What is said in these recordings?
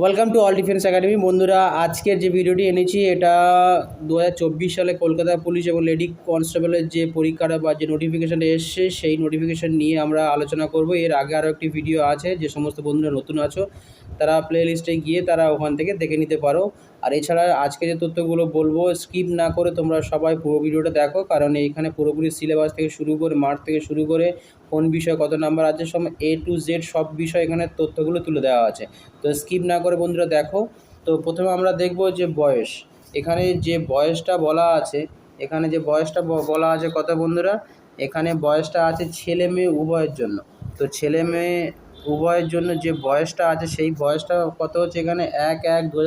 Welcome to all defence academy বন্ধুরা, আজকের যে ভিডিওটি এনেছি, এটা দু হাজার চব্বিশ সালে কলকাতা পুলিশ এবং লেডি কনস্টেবলের যে পরীক্ষাটা বা যে নোটিফিকেশানটা এসছে, সেই নোটিফিকেশান নিয়ে আমরা আলোচনা করব। এর আগে আরও একটি ভিডিও আছে, যে সমস্ত বন্ধুরা নতুন আছো তারা প্লে লিস্টে গিয়ে তারা ওখান থেকে দেখে নিতে পারো। আর এছাড়া আজকে যে তথ্যগুলো বলব স্কিপ না করে তোমরা সবাই পুরো ভিডিওটা দেখো, কারণ এইখানে পুরোপুরি সিলেবাস থেকে শুরু করে মাঠ থেকে শুরু করে কোন বিষয়ে কত নাম্বার আছে, সব এ টু জেড সব বিষয় এখানে তথ্যগুলো তুলে দেওয়া আছে। তো স্কিপ না করে বন্ধুরা দেখো। তো প্রথমে আমরা দেখব যে বয়স। এখানে যে বয়সটা বলা আছে, এখানে যে বয়সটা বলা আছে কত বন্ধুরা? এখানে বয়সটা আছে ছেলে মেয়ে উভয়ের জন্য। তো ছেলে মেয়ে উভয়ের জন্য যে বয়সটা আছে, সেই বয়সটা কত হচ্ছে এখানে? এক এক দু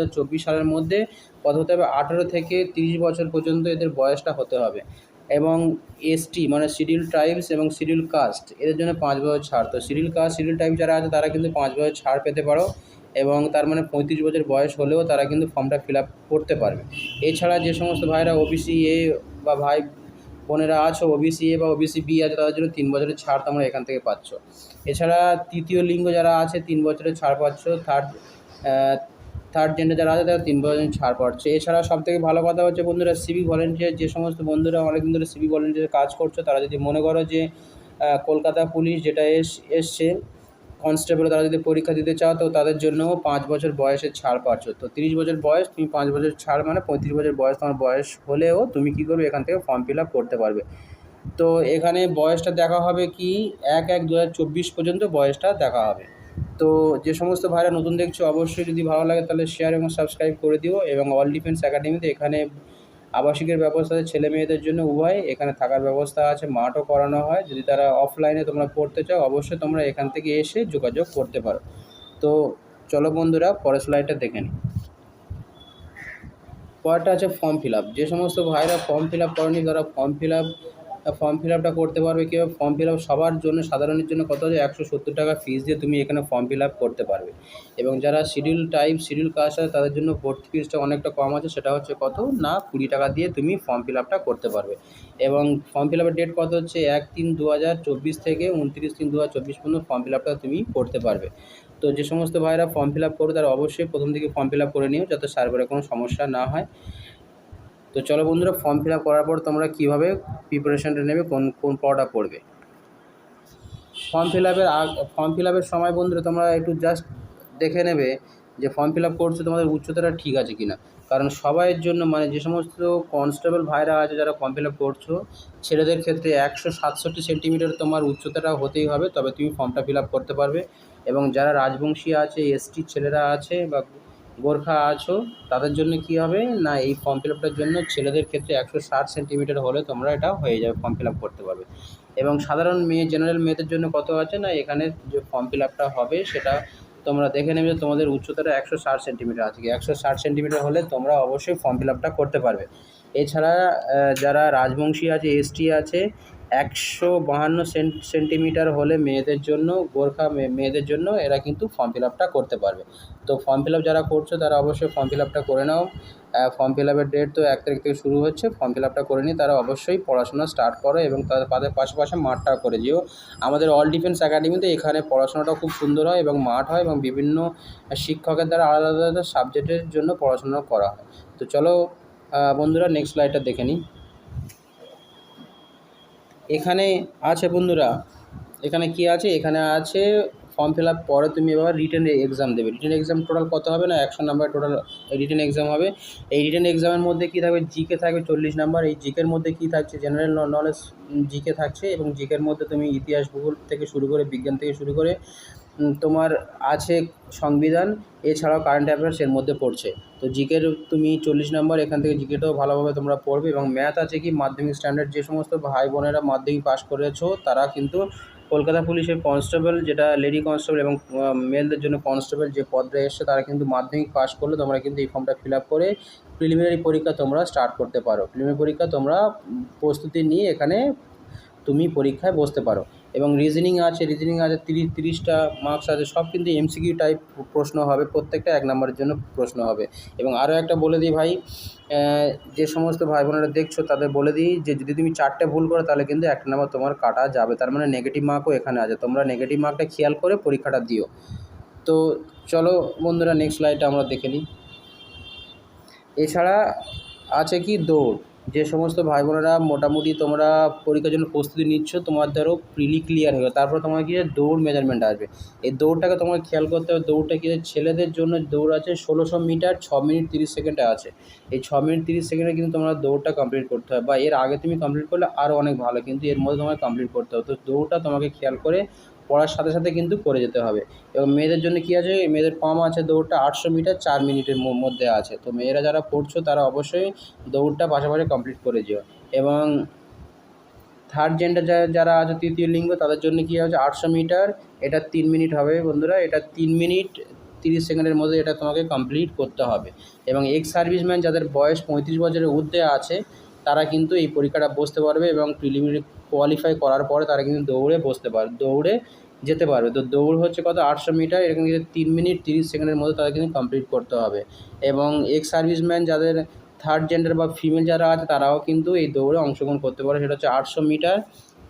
সালের মধ্যে কত হতে হবে? আঠেরো থেকে তিরিশ বছর পর্যন্ত এদের বয়সটা হতে হবে। এবং এসটি মানে শিডিউল ট্রাইবস এবং শিডিউল কাস্ট এদের জন্য পাঁচ বছর ছাড়। তো শিডিউল কাস্ট শিডিউল ট্রাইব যারা আছে, তারা কিন্তু পাঁচ বছর ছাড় পেতে পারো এবং তার মানে পঁয়ত্রিশ বছর বয়স হলেও তারা কিন্তু ফর্মটা ফিল আপ করতে পারবে। এছাড়া যে সমস্ত ভাইরা ওবিসি এ বা ভাই বোনেরা আছো ওবিসি এ বা ওবিসি বি আছে, তাদের জন্য তিন বছরের ছাড় তোমরা এখান থেকে পাচ্ছ। এছাড়া তৃতীয় লিঙ্গ যারা আছে, তিন বছরের ছাড় পাচ্ছ থার্ড থার্ড জেন্ডার যারা আছে, তারা তিন বছরের ছাড় পাচ্ছে। এছাড়া সব থেকে ভালো কথা হচ্ছে বন্ধুরা সিভিক ভলেন্টিয়ার যে সমস্ত বন্ধুরা অনেকদিন ধরে সিভিক ভলেন্টিয়ার কাজ করছ, তারা যদি মনে করো যে কলকাতা পুলিশ যেটা এস, এসছে কনস্টেবল তারা যদি পরীক্ষা দিতে চাও, তো তাদের জন্যও পাঁচ বছর বয়সের ছাড় পাচ্ছ। তো তিরিশ বছর বয়স, তুমি পাঁচ বছর ছাড় মানে পঁয়ত্রিশ বছর বয়স তোমার বয়স হলেও তুমি কী করবে? এখান থেকে ফর্ম ফিল আপ করতে পারবে। তো এখানে বয়সটা দেখা হবে কি? এক এক দু পর্যন্ত বয়সটা দেখা হবে। তো যে সমস্ত ভাইরা নতুন দেখছ, অবশ্যই যদি ভালো লাগে তাহলে শেয়ার এবং সাবস্ক্রাইব করে দিও এবং অল ডিফেন্স একাডেমিতে এখানে আবাসিকের ব্যবস্থা আছে, ছেলে মেয়েদের জন্য উভয়। এখানে থাকার ব্যবস্থা আছে, মাঠও করানো হয়। যদি তারা অফলাইনে তোমরা পড়তে চাও, অবশ্যই তোমরা এখান থেকে এসে যোগাযোগ করতে পারো। তো চলো বন্ধুরা, পরের স্লাইডটা দেখে নিই। পরেরটা আছে ফর্ম ফিল আপ যে সমস্ত ভাইরা ফর্ম ফিল আপ করেনি, তারা form fill up form fill আপটা করতে পারবে কীভাবে? ফর্ম ফিল আপ সবার জন্য, সাধারণের জন্য কত আছে একশো সত্তর টাকা ফিস দিয়ে তুমি এখানে ফর্ম ফিল আপ করতে পারবে। এবং যারা শিডিউল টাইপ শিডিউল কাস্ট আছে তাদের জন্য ভর্তি ফিসটা অনেকটা কম আছে। সেটা হচ্ছে কত? না, কুড়ি টাকা দিয়ে তুমি ফর্ম ফিল আপটা করতে পারবে। এবং ফর্ম ফিল আপের ডেট কত হচ্ছে? এক তিন দু হাজার চব্বিশ থেকে উনত্রিশ তিন দু হাজার চব্বিশ পর্যন্ত ফর্ম ফিল আপটা তুমি করতে পারবে। তো যে সমস্ত ভাইরা ফর্ম ফিল আপ করো তারা অবশ্যই প্রথম থেকে ফর্ম ফিল আপ করে নিও, যাতে সার্ভারে কোনো সমস্যা না হয়। তো চলো বন্ধুরা ফর্ম ফিল করার পর তোমরা কীভাবে প্রিপারেশানটা নেবে, কোন কোন পড়াটা পড়বে? ফর্ম ফিল আপের ফর্ম ফিল আপের সময় বন্ধুরা, তোমরা একটু জাস্ট দেখে নেবে যে ফর্ম ফিল আপ করছ তোমাদের উচ্চতাটা ঠিক আছে কি না কারণ সবাইয়ের জন্য মানে যে সমস্ত কনস্টেবল ভাইরা আছে যারা ফর্ম ফিল আপ করছ, ছেলেদের ক্ষেত্রে একশো সাতষট্টি সেন্টিমিটার তোমার উচ্চতাটা হতেই হবে, তবে তুমি ফর্মটা ফিল আপ করতে পারবে। এবং যারা রাজবংশী আছে এসটি ছেলেরা আছে বা গোর্খা আছো, তাদের জন্য কি হবে? না, এই ফর্ম ফিল আপটার জন্য ছেলেদের ক্ষেত্রে একশো ষাট সেন্টিমিটার হলে তোমরা এটা হয়ে যাবে ফর্ম ফিল আপ করতে পারবে। এবং সাধারণ মেয়ে জেনারেল মেয়েদের জন্য কত আছে? না, এখানে যে ফর্ম ফিল আপটা হবে, সেটা তোমরা দেখে নেবে তোমাদের উচ্চতাটা একশো ষাট সেন্টিমিটার আছে একশো ষাট সেন্টিমিটার হলে তোমরা অবশ্যই ফর্ম ফিল আপটা করতে পারবে। এছাড়া যারা রাজবংশী আছে এসটি আছে একশো বাহান্ন সেন্টিমিটার হলে মেয়েদের জন্য, গোর্খা মেয়েদের জন্য এরা কিন্তু ফর্ম ফিল আপটা করতে পারবে। তো ফর্ম ফিল আপ যারা করছ, তারা অবশ্যই ফর্ম ফিল আপটা করে নাও। ফর্ম ফিল আপের ডেট তো এক তারিখ থেকে শুরু হচ্ছে ফর্ম ফিল আপটা করে নিয়ে তারা অবশ্যই পড়াশোনা স্টার্ট করো এবং তাদের তাদের পাশাপাশি মাঠটা করে যেও। আমাদের অল ডিফেন্স একাডেমিতে এখানে পড়াশোনাটা খুব সুন্দর হয় এবং মাঠ হয় এবং বিভিন্ন শিক্ষকের দ্বারা আলাদা আলাদা সাবজেক্টের জন্য পড়াশোনা করা হয়। তো চলো বন্ধুরা নেক্সট স্লাইডটা দেখে নিই। এখানে আছে বন্ধুরা, এখানে কি আছে? এখানে আছে ফর্ম ফিল আপ পরে তুমি এবার রিটার্ন এক্সাম দেবে। রিটার্ন এক্সাম টোটাল কত হবে না? একশো নাম্বার টোটাল রিটার্ন এক্সাম হবে। এই রিটার্ন এক্সামের মধ্যে কী থাকবে? জিকে থাকবে চল্লিশ নাম্বার এই জিকের মধ্যে কী থাকছে? জেনারেল নলেজ জিকে থাকছে এবং জিকের মধ্যে তুমি ইতিহাস ভূগোল থেকে শুরু করে বিজ্ঞান থেকে শুরু করে তোমার আছে সংবিধান, এছাড়াও কারেন্ট অ্যাফেয়ার্স এর মধ্যে পড়ছে। তো জিকের তুমি চল্লিশ নম্বর, এখান থেকে জিকেটাও ভালোভাবে তোমরা পড়বে এবং ম্যাথ আছে কি? মাধ্যমিক স্ট্যান্ডার্ড যে সমস্ত ভাই বোনেরা মাধ্যমিক পাশ করেছ, তারা কিন্তু কলকাতা পুলিশের কনস্টেবল যেটা লেডি কনস্টেবল এবং মেলদের জন্য কনস্টেবল যে পদটা এসছে, তারা কিন্তু মাধ্যমিক পাশ করলে। তোমরা কিন্তু এই ফর্মটা ফিল আপ করে প্রিলিমিনারি পরীক্ষা তোমরা স্টার্ট করতে পারো। প্রিলিমিনারি পরীক্ষা তোমরা প্রস্তুতি নিয়ে এখানে তুমি পরীক্ষায় বসতে পারো। এবং রিজনিং আছে রিজনিং আছে, তিরিশ, তিরিশটা মার্কস আছে, সব কিন্তু এমসিকিউ টাইপ প্রশ্ন হবে, প্রত্যেকটা এক নম্বরের জন্য প্রশ্ন হবে। এবং আরও একটা বলে দিই ভাই যে সমস্ত ভাই বোনেরা দেখছ, তাদের বলে দিই যে, যদি তুমি চারটে ভুল করো, তাহলে কিন্তু একটা নাম্বার তোমার কাটা যাবে। তার মানে নেগেটিভ মার্কও এখানে আছে। তোমরা নেগেটিভ মার্কটা খেয়াল করে পরীক্ষাটা দিও। তো চলো বন্ধুরা নেক্সট স্লাইডটা আমরা দেখে নিই। এছাড়া আছে কি? দৌড়। যে সমস্ত ভাই বোনেরা মোটামুটি তোমরা পরীক্ষার জন্য প্রস্তুতি নিচ্ছ তোমার ধরো প্রিলি ক্লিয়ার হয়ে তারপর তোমার কি দৌড় মেজারমেন্ট আসবে। এই দৌড়টাকে তোমাকে খেয়াল করতে হবে, দৌড়টা কি ছেলেদের জন্য দৌড় আছে ষোলোশো মিটার ছ মিনিট তিরিশ সেকেন্ডে আছে। এই ছ মিনিট তিরিশ সেকেন্ডে কিন্তু তোমরা দৌড়টা কমপ্লিট করতে হবে বা এর আগে তুমি কমপ্লিট করলে আরও অনেক ভালো, কিন্তু এর মধ্যে তোমাকে কমপ্লিট করতে হবে। তো দৌড়টা তোমাকে খেয়াল করে পড়ার সাথে সাথে কিন্তু করে যেতে হবে। এবং মেয়েদের জন্য কী আছে? মেয়েদের কম আছে দৌড়টা আটশো মিটার চার মিনিটের মধ্যে আছে। তো মেয়েরা যারা পড়ছো তারা অবশ্যই দৌড়টা পাশাপাশি কমপ্লিট করে যেও। এবং থার্ড জেন্ডার যারা আছে, তৃতীয় লিঙ্গ, তাদের জন্য কী আছে? আটশো মিটার। এটা তিন মিনিট হবে বন্ধুরা। এটা তিন মিনিট তিরিশ সেকেন্ডের মধ্যে এটা তোমাকে কমপ্লিট করতে হবে। এবং এক্স সার্ভিসম্যান যাদের বয়স পঁয়ত্রিশ বছরের ঊর্ধ্বে আছে তারা কিন্তু এই পরীক্ষাটা বসতে পারবে এবং প্রিলিমিনারি কোয়ালিফাই করার পরে তারা কিন্তু দৌড়ে বসতে পারবে দৌড়ে যেতে পারবে। তো দৌড় হচ্ছে কত? আটশো মিটার, এরকম কিন্তু তিন মিনিট তিরিশ সেকেন্ডের মধ্যে তাদের কিন্তু কমপ্লিট করতে হবে। এবং এক্স সার্ভিসম্যান যাদের থার্ড জেন্ডার বা ফিমেল যারা আছে, তারাও কিন্তু এই দৌড়ে অংশগ্রহণ করতে পারে। সেটা হচ্ছে আটশো মিটার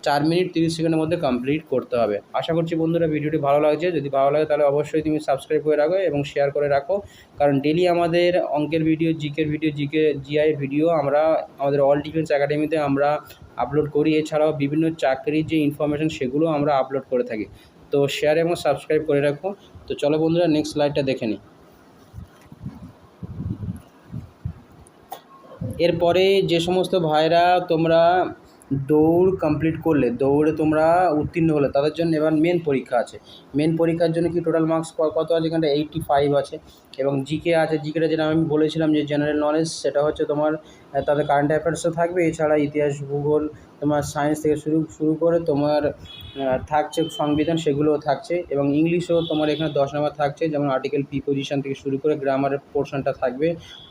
চার মিনিট তিরিশ সেকেন্ডের মধ্যে কমপ্লিট করতে হবে। আশা করছি বন্ধুরা ভিডিওটি ভালো লাগছে। যদি ভালো লাগে তাহলে অবশ্যই তুমি সাবস্ক্রাইব করে রাখো এবং শেয়ার করে রাখো। কারণ ডেলি আমাদের অঙ্কের ভিডিও জিকের ভিডিও জিকে জিআই ভিডিও আমরা আমাদের অল ডিফেন্স একাডেমিতে আমরা আপলোড করি। এছাড়াও বিভিন্ন চাকরির যে ইনফরমেশান সেগুলো আমরা আপলোড করে থাকি। তো শেয়ার এবং সাবস্ক্রাইব করে রাখো। তো চলো বন্ধুরা নেক্সট স্লাইডটা দেখে নিই। এরপরে যে সমস্ত ভাইরা তোমরা দৌড় কমপ্লিট করলে, দৌড়ে তোমরা উত্তীর্ণ হলে, তাদের জন্য এবার মেন পরীক্ষা আছে। মেন পরীক্ষার জন্য কি টোটাল মার্কস কত আছে এখানটা এইটটি ফাইভ আছে। এবং জিকে আছে জিকেটা যেটা আমি বলেছিলাম যে জেনারেল নলেজ সেটা হচ্ছে তোমার তাদের কারেন্ট অ্যাফেয়ার্সও থাকবে। এছাড়া ইতিহাস, ভূগোল, তোমার সায়েন্স থেকে শুরু শুরু করে তোমার থাকছে সংবিধান, সেগুলোও থাকছে। এবং ইংলিশও তোমার এখানে দশ নম্বর থাকছে। যেমন আর্টিকেল পি পজিশন থেকে শুরু করে গ্রামারের পোর্শনটা থাকবে।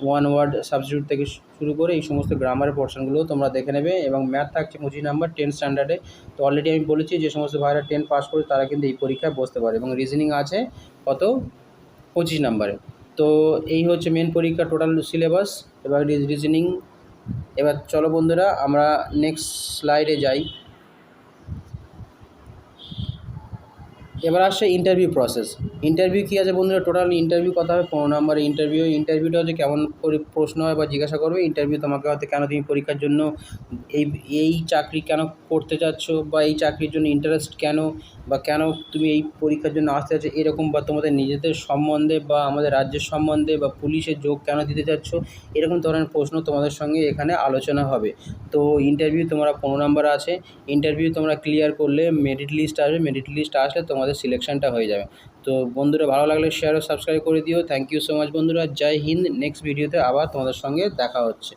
ওয়ান ওয়ার্ড সাবস্টিটিউট থেকে শুরু করে এই সমস্ত গ্রামারের পোর্শনগুলোও তোমরা দেখে নেবে। এবং ম্যাথ থাকছে পঁচিশ নাম্বার টেন স্ট্যান্ডার্ডে তো অলরেডি আমি বলেছি যে সমস্ত ভাইরা টেন পাস করে তারা কিন্তু এই পরীক্ষায় বসতে পারে। এবং রিজনিং আছে কত? পঁচিশ নাম্বারে তো এই হচ্ছে মেন পরীক্ষা টোটাল সিলেবাস এবার রিজনিং এবার চলো বন্ধুরা আমরা নেক্সট স্লাইডে যাই। এবার আসছে ইন্টারভিউ প্রসেস ইন্টারভিউ কী আছে বন্ধুরা? টোটাল ইন্টারভিউ কথা হবে, পনেরো নম্বরের ইন্টারভিউ ইন্টারভিউটা হচ্ছে কেমন করে প্রশ্ন হয় বা জিজ্ঞাসা করবে। ইন্টারভিউ তোমাকে হয়তো কেন তুমি পরীক্ষার জন্য এই এই চাকরি কেন করতে চাচ্ছ বা এই চাকরির জন্য ইন্টারেস্ট কেন বা কেন তুমি এই পরীক্ষার জন্য আসতে চাচ্ছ এরকম বা তোমাদের নিজেদের সম্বন্ধে বা আমাদের রাজ্যের সম্বন্ধে বা পুলিশের যোগ কেন দিতে চাচ্ছ এরকম ধরনের প্রশ্ন তোমাদের সঙ্গে এখানে আলোচনা হবে। তো ইন্টারভিউ তোমরা পনেরো নম্বর আছে। ইন্টারভিউ তোমরা ক্লিয়ার করলে মেরিট লিস্ট আসবে। মেরিট লিস্ট আসলে তোমাদের সিলেকশনটা হয়ে যাবে। তো বন্ধুরা, ভালো লাগলে শেয়ার ও সাবস্ক্রাইব করে দিও। থ্যাংক ইউ সো মাচ বন্ধুরা। জয় হিন্দ। নেক্সট ভিডিওতে আবার তোমাদের সঙ্গে দেখা হচ্ছে।